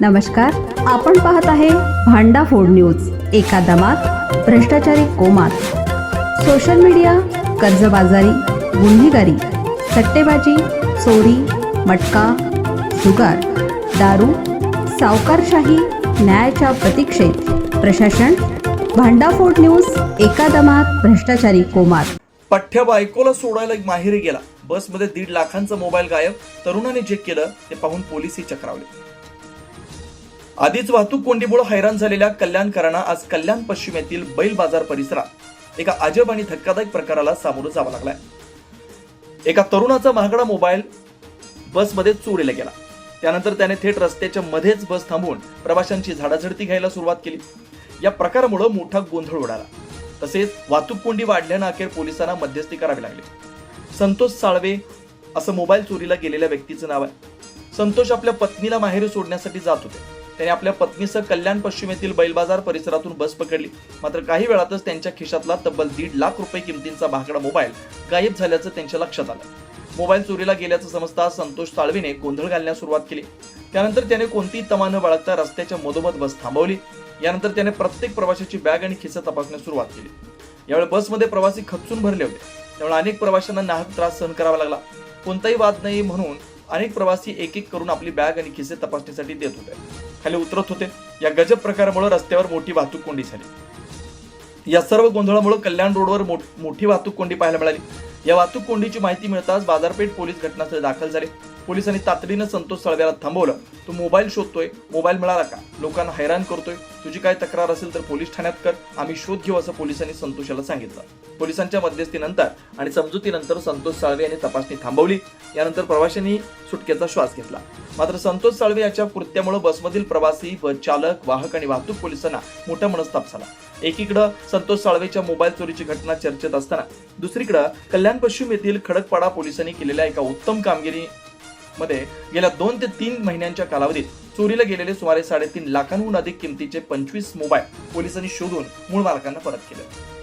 नमस्कार आपण पाहत आहे भांडा फोड न्यूज एका दमात भ्रष्टाचारी कोमात. सोशल मीडिया कर्जबाजारी गुन्हेगारी सट्टेबाजी चोरी मटका जुगार दारू सावकारशाही न्यायाच्या प्रतीक्षेत. प्रशासन भांडाफोड न्यूज एका दमात भ्रष्टाचारी कोमात. पठ्ठ्या बायकोला सोडायला माहेरी गेला. बसमध्ये दीड लाखांचा मोबाईल गायब. तरुणाने जे केलं ते पाहून पोलीसही चक्रावले. आधीच वाहतूक कोंडीमुळे हैराण झालेल्या कल्याणकरांना आज कल्याण पश्चिम येथील बैल बाजार परिसरात एका अजब आणि धक्कादायक प्रकाराला सामोरं जावं लागलाय. एका तरुणाचा महागडा मोबाईल बसमध्ये चोरीला गेला. त्यानंतर त्याने थेट रस्त्याच्या मध्येच बस थांबवून प्रवाशांची झाडाझडती घ्यायला सुरुवात केली. या प्रकारामुळे मोठा गोंधळ उडाला. तसेच वाहतूक कोंडी वाढल्यानं अखेर पोलिसांना मध्यस्थी करावी लागली. संतोष साळवे असं मोबाईल चोरीला गेलेल्या व्यक्तीचं नाव आहे. संतोष आपल्या पत्नीला माहेरी सोडण्यासाठी जात होते. त्याने आपल्या पत्नीसह कल्याण पश्चिम येथील बैलबाजार परिसरातून बस पकडली. मात्र काही वेळातच त्यांच्या खिशातला तब्बल दीड लाख रुपये किमतींचा भाकडा मोबाईल गायब झाल्याचं त्यांच्या लक्षात आलं. मोबाईल चोरीला गेल्याचं समजता संतोष साळवीने गोंधळ घालण्यास सुरुवात केली. त्यानंतर त्याने कोणतीही तमा न बाळगता रस्त्याच्या मधोमध बस थांबवली. यानंतर त्याने प्रत्येक प्रवाशाची बॅग आणि खिसा तपासण्यास सुरुवात केली. यावेळी बसमध्ये प्रवासी खचून भरले होते. त्यामुळे अनेक प्रवाशांना नाहक त्रास सहन करावा लागला. कोणताही वाद नाही म्हणून अनेक प्रवासी एक एक करून आपली बॅग आणि खिसे तपासणीसाठी देत होते. खाली उतरत होते. या गजब प्रकारामुळे रस्त्यावर मोठी वाहतूक कोंडी झाली. या सर्व गोंधळामुळे कल्याण रोडवर मोठी वाहतूक कोंडी पाहायला मिळाली. या वाहतूक कोंडीची माहिती मिळताच बाजारपेठ पोलीस घटनास्थळी दाखल झाले. पोलिसांनी तातडीनं संतोष सळव्याला थांबवलं. तो मोबाईल शोधतोय मोबाईल मिळाला का? लोकांना हैराण करतोय. तुझी काय तक्रार असेल तर पोलीस ठाण्यात कर. आम्ही शोध घेऊ असं पोलिसांनी संतोषाला सांगितलं. पोलिसांच्या मध्यस्थीनंतर आणि समजुतीनंतर संतोष साळवे यांनी तपासणी थांबवली. यानंतर प्रवाशांनी सुटकेचा श्वास घेतला. मात्र संतोष साळवे याच्या कृत्यामुळे बसमधील प्रवासी बस चालक वाहक आणि वाहतूक पोलिसांना मोठा मनस्ताप झाला. एकीकडं संतोष साळवेच्या मोबाईल चोरीची घटना चर्चेत असताना दुसरीकडं कल्याण पश्चिम येथील खडकपाडा पोलिसांनी केलेल्या एका उत्तम कामगिरी मध्ये गेल्या दोन ते तीन महिन्यांच्या कालावधीत चोरीला गेलेले सुमारे साडेतीन लाखांहून अधिक किमतीचे पंचवीस मोबाईल पोलिसांनी शोधून मूळ मालकांना परत केले.